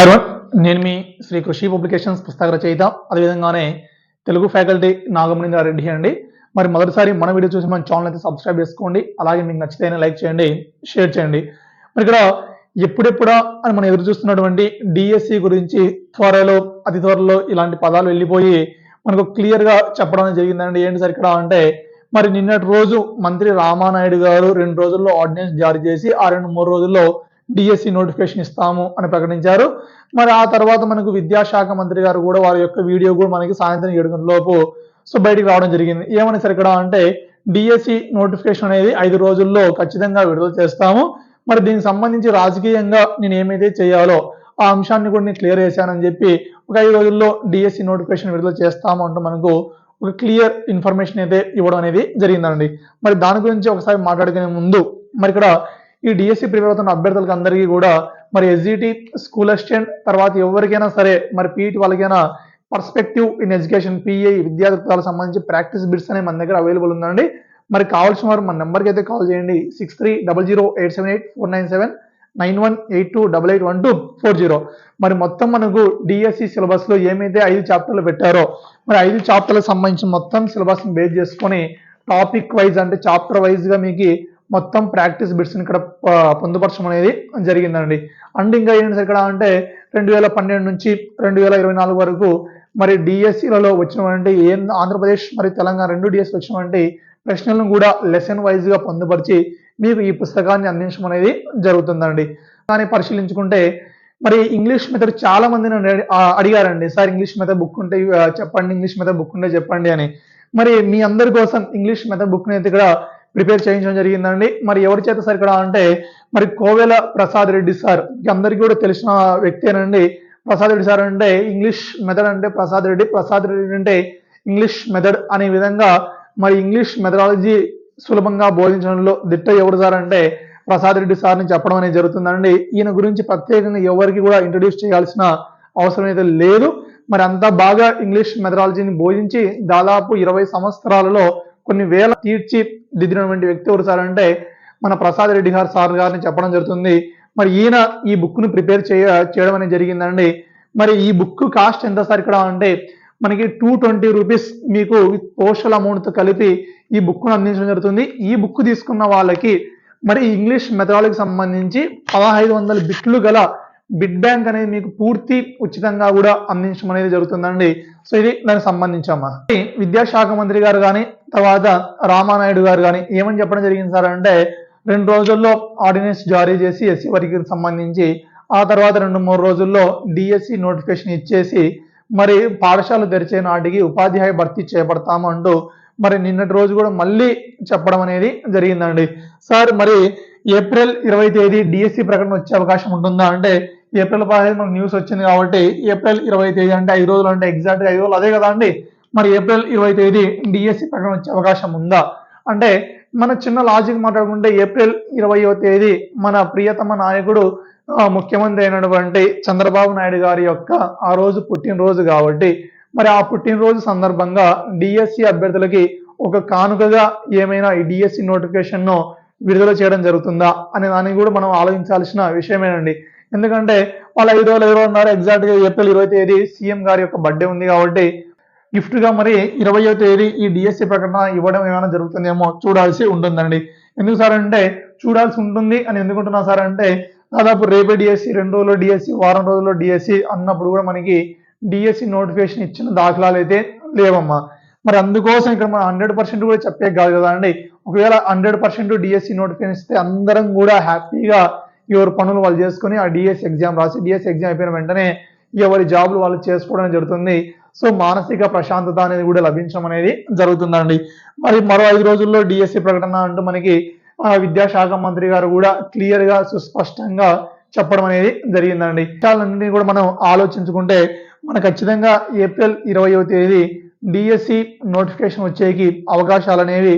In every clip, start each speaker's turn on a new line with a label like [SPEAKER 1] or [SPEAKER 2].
[SPEAKER 1] Hi నేను మీ శ్రీ కృషి publications పుస్తక రచయిత అదేవిధంగానే తెలుగు ఫ్యాకల్టీ నాగమణి రెడ్డి అండి మరి మొదటిసారి మన వీడియో చూసి మన ఛానల్ అయితే సబ్స్క్రైబ్ చేసుకోండి. అలాగే మీకు నచ్చితే లైక్ చేయండి షేర్ చేయండి. మరి ఇక్కడ ఎప్పుడెప్పుడా అని మనం ఎదురు చూస్తున్నటువంటి డిఎస్సి గురించి త్వరలో అతి త్వరలో ఇలాంటి పదాలు వెళ్ళిపోయి మనకు క్లియర్గా చెప్పడం జరిగిందండి. ఏంటి సార్ ఇక్కడ అంటే మరి నిన్నటి రోజు మంత్రి రామానాయుడు గారు రెండు రోజుల్లో ఆర్డినెన్స్ జారీ చేసి ఆ రెండు మూడు రోజుల్లో డిఎస్సి నోటిఫికేషన్ ఇస్తాము అని ప్రకటించారు. మరి ఆ తర్వాత మనకు విద్యాశాఖ మంత్రి గారు కూడా వారి యొక్క వీడియో కూడా మనకి సాయంత్రం ఏడు లోపు సో బయటికి రావడం జరిగింది. ఏమని సార్ ఇక్కడ అంటే డిఎస్సి నోటిఫికేషన్ అనేది ఐదు రోజుల్లో ఖచ్చితంగా విడుదల చేస్తాము. మరి దీనికి సంబంధించి రాజకీయంగా నేను ఏమైతే చేయాలో ఆ అంశాన్ని కూడా నేను క్లియర్ చేశానని చెప్పి ఒక ఐదు రోజుల్లో డిఎస్సి నోటిఫికేషన్ విడుదల చేస్తాము అంటూ మనకు ఒక క్లియర్ ఇన్ఫర్మేషన్ అయితే ఇవ్వడం అనేది జరిగిందండి. మరి దాని గురించి ఒకసారి మాట్లాడుకునే ముందు మరి ఇక్కడ ఈ డిఎస్సి ప్రిపేర్ అవుతున్న అభ్యర్థులకు అందరికీ కూడా మరి ఎస్జిటి స్కూల్ అసిస్టెంట్ తర్వాత ఎవరికైనా సరే మరి పీఈటీ వాళ్ళకైనా పర్స్పెక్టివ్ ఇన్ ఎడ్యుకేషన్ పిఐ విద్యార్థులకు సంబంధించి ప్రాక్టీస్ బిట్స్ అనే మన దగ్గర అవైలబుల్ ఉందండి. మరి కావాల్సిన వారు మన నెంబర్కి అయితే కాల్ చేయండి. Six three double zero eight seven eight four nine seven nine one eight two double eight one two four zero మరి మొత్తం మనకు డిఎస్సి సిలబస్లో ఏమైతే ఐదు చాప్టర్లు పెట్టారో మరి ఐదు చాప్టర్లకు సంబంధించి మొత్తం సిలబస్ని బేస్ చేసుకొని టాపిక్ వైజ్ అంటే చాప్టర్ వైజ్గా మీకు మొత్తం ప్రాక్టీస్ బిట్స్ ఇక్కడ పొందుపరచడం అనేది జరిగిందండి. అండ్ ఇంకా ఏంటంటే ఇక్కడ అంటే రెండు వేల పన్నెండు నుంచి రెండు వేల ఇరవై నాలుగు వరకు మరి డిఎస్సిలలో వచ్చినటువంటి ఏం ఆంధ్రప్రదేశ్ మరి తెలంగాణ రెండు డిఎస్సి వచ్చినటువంటి ప్రశ్నలను కూడా లెసన్ వైజ్గా పొందుపరిచి మీకు ఈ పుస్తకాన్ని అందించడం అనేది జరుగుతుందండి. కానీ పరిశీలించుకుంటే మరి ఇంగ్లీష్ మెథడ్ చాలా మంది అడిగారండి. సార్ ఇంగ్లీష్ మెథడ్ బుక్ ఉంటే చెప్పండి ఇంగ్లీష్ మెథడ్ బుక్ ఉంటే చెప్పండి అని. మరి మీ అందరి కోసం ఇంగ్లీష్ మెథడ్ బుక్ అయితే ఇక్కడ ప్రిపేర్ చేయించడం జరిగిందండి. మరి ఎవరి చేత సార్ ఇక్కడ అంటే మరి కోవెల ప్రసాద్ రెడ్డి సార్. అందరికీ కూడా తెలిసిన వ్యక్తేనండి. ప్రసాద్ రెడ్డి సార్ అంటే ఇంగ్లీష్ మెథడ్ అంటే ప్రసాద్ రెడ్డి. ప్రసాద్ రెడ్డి అంటే ఇంగ్లీష్ మెథడ్ అనే విధంగా మరి ఇంగ్లీష్ మెథడాలజీ సులభంగా బోధించడంలో దిట్ట ఎవరు సార్ అంటే ప్రసాద్ రెడ్డి సార్ని చెప్పడం అనేది జరుగుతుందండి. ఈయన గురించి ప్రత్యేకంగా ఎవరికి కూడా ఇంట్రడ్యూస్ చేయాల్సిన అవసరం అయితే లేదు. మరి అంత బాగా ఇంగ్లీష్ మెథడాలజీని బోధించి దాదాపు ఇరవై సంవత్సరాలలో కొన్ని వేల తీర్చి దిద్దినటువంటి వ్యక్తి ఎవరు సార్ అంటే మన ప్రసాద్ రెడ్డి గారు సార్ గారిని చెప్పడం జరుగుతుంది. మరి ఈయన ఈ బుక్ను ప్రిపేర్ చేయ చేయడం అనేది జరిగిందండి. మరి ఈ బుక్ కాస్ట్ ఎంత సార్ ఇక్కడ అంటే మనకి టూ ట్వంటీ రూపీస్ మీకు పోస్టల్ అమౌంట్తో కలిపి ఈ బుక్ను అందించడం జరుగుతుంది. ఈ బుక్ తీసుకున్న వాళ్ళకి మరి ఇంగ్లీష్ మెథడాలజీకి సంబంధించి పదహైదు వందల బిట్లు గల బిడ్ బ్యాంక్ అనేది మీకు పూర్తి ఉచితంగా కూడా అందించడం అనేది జరుగుతుందండి. సో ఇది దానికి సంబంధించమ్మా విద్యాశాఖ మంత్రి గారు కానీ తర్వాత రామానాయుడు గారు కానీ ఏమని చెప్పడం జరిగింది సార్ అంటే రెండు రోజుల్లో ఆర్డినెన్స్ జారీ చేసి ఎస్సీ వర్గీకి సంబంధించి ఆ తర్వాత రెండు మూడు రోజుల్లో డిఎస్సి నోటిఫికేషన్ ఇచ్చేసి మరి పాఠశాల తెరిచే నాటికి ఉపాధ్యాయ భర్తీ చేపడతాము అంటూ మరి నిన్నటి రోజు కూడా మళ్ళీ చెప్పడం అనేది జరిగిందండి. సార్ మరి ఏప్రిల్ ఇరవై తేదీ డిఎస్సి ప్రకటన వచ్చే అవకాశం ఉంటుందా అంటే ఏప్రిల్ పదహైదు మనకు న్యూస్ వచ్చింది కాబట్టి ఏప్రిల్ ఇరవై తేదీ అంటే ఐదు రోజులు అంటే ఎగ్జాక్ట్ ఐదు రోజులు. అదే కదా అండి? మరి ఏప్రిల్ ఇరవై తేదీ డిఎస్సి ప్రకటన వచ్చే అవకాశం ఉందా? అంటే మన చిన్న లాజిక్ మాట్లాడుకుంటే ఏప్రిల్ ఇరవయో తేదీ మన ప్రియతమ నాయకుడు ముఖ్యమంత్రి అయినటువంటి చంద్రబాబు నాయుడు గారి యొక్క ఆ రోజు పుట్టినరోజు కాబట్టి మరి ఆ పుట్టినరోజు సందర్భంగా డిఎస్సి అభ్యర్థులకి ఒక కానుకగా ఏమైనా ఈ డిఎస్సి నోటిఫికేషన్ను విడుదల చేయడం జరుగుతుందా? అనే దాన్ని కూడా మనం ఆలోచించాల్సిన విషయమేనండి. ఎందుకంటే వాళ్ళు ఐదు రోజులు ఎవరో ఉన్నారు ఎగ్జాక్ట్గా ఏప్రిల్ ఇరవై తేదీ సీఎం గారి యొక్క బర్త్డే ఉంది కాబట్టి గిఫ్ట్గా మరి ఇరవయో తేదీ ఈ డిఎస్సి ప్రకటన ఇవ్వడం ఏమైనా జరుగుతుందేమో చూడాల్సి ఉంటుందండి. ఎందుకు సార్ అంటే చూడాల్సి ఉంటుంది అని ఎందుకుంటున్నా సార్ అంటే దాదాపు రేపే డిఎస్సి రెండు రోజుల్లో డిఎస్సి వారం రోజుల్లో డిఎస్సి అన్నప్పుడు కూడా మనకి డిఎస్సి నోటిఫికేషన్ ఇచ్చిన దాఖలాలు అయితే లేవమ్మా. మరి అందుకోసం ఇక్కడ మనం హండ్రెడ్ పర్సెంట్ కూడా చెప్పే కాదు కదా అండి. ఒకవేళ హండ్రెడ్ పర్సెంట్ డిఎస్సి నోటిఫికేషన్ ఇస్తే అందరం కూడా హ్యాపీగా ఎవరి పనులు వాళ్ళు చేసుకొని ఆ డిఎస్సి ఎగ్జామ్ రాసి డిఎస్ ఎగ్జామ్ అయిపోయిన వెంటనే ఎవరి జాబులు వాళ్ళు చేసుకోవడం జరుగుతుంది. సో మానసిక ప్రశాంతత అనేది కూడా లభించడం అనేది జరుగుతుందండి. మరి మరో ఐదు రోజుల్లో డిఎస్సి ప్రకటన అంటూ మనకి ఆ, విద్యాశాఖ మంత్రి గారు కూడా క్లియర్గా సుస్పష్టంగా చెప్పడం అనేది జరిగిందండి. విషయాలన్నింటినీ కూడా మనం ఆలోచించుకుంటే మన ఖచ్చితంగా ఏప్రిల్ ఇరవయో తేదీ డిఎస్సి నోటిఫికేషన్ వచ్చేకి అవకాశాలు అనేవి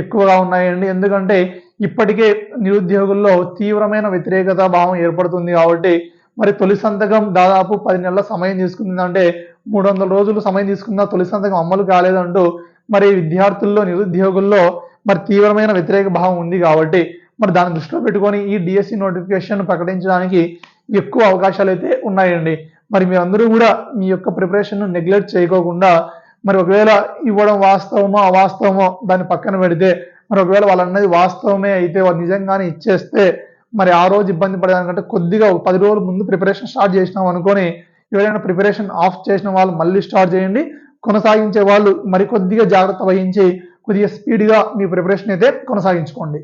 [SPEAKER 1] ఎక్కువగా ఉన్నాయండి. ఎందుకంటే ఇప్పటికే నిరుద్యోగుల్లో తీవ్రమైన వ్యతిరేకత భావం ఏర్పడుతుంది కాబట్టి మరి తొలి సంతకం దాదాపు పది నెలల సమయం తీసుకుంది అంటే మూడు వందల రోజులు సమయం తీసుకున్న తొలి సంతకం అమలు కాలేదంటూ మరి విద్యార్థుల్లో నిరుద్యోగుల్లో మరి తీవ్రమైన వ్యతిరేక భావం ఉంది కాబట్టి మరి దాన్ని దృష్టిలో పెట్టుకొని ఈ డిఎస్సి నోటిఫికేషన్ ప్రకటించడానికి ఎక్కువ అవకాశాలు అయితే ఉన్నాయండి. మరి మీరందరూ కూడా మీ యొక్క ప్రిపరేషన్ను నెగ్లెక్ట్ చేయకోకుండా మరి ఒకవేళ ఇవ్వడం వాస్తవమో అవాస్తవమో దాన్ని పక్కన పెడితే మరి ఒకవేళ వాళ్ళు అన్నది వాస్తవమే అయితే వాళ్ళు నిజంగానే ఇచ్చేస్తే మరి ఆ రోజు ఇబ్బంది పడేదానికంటే కొద్దిగా పది రోజుల ముందు ప్రిపరేషన్ స్టార్ట్ చేసినాం అనుకొని ఎవరైనా ప్రిపరేషన్ ఆఫ్ చేసిన వాళ్ళు మళ్ళీ స్టార్ట్ చేయండి. కొనసాగించే వాళ్ళు మరి కొద్దిగా జాగ్రత్త వహించి కొద్దిగా స్పీడ్గా మీ ప్రిపరేషన్ అయితే కొనసాగించుకోండి.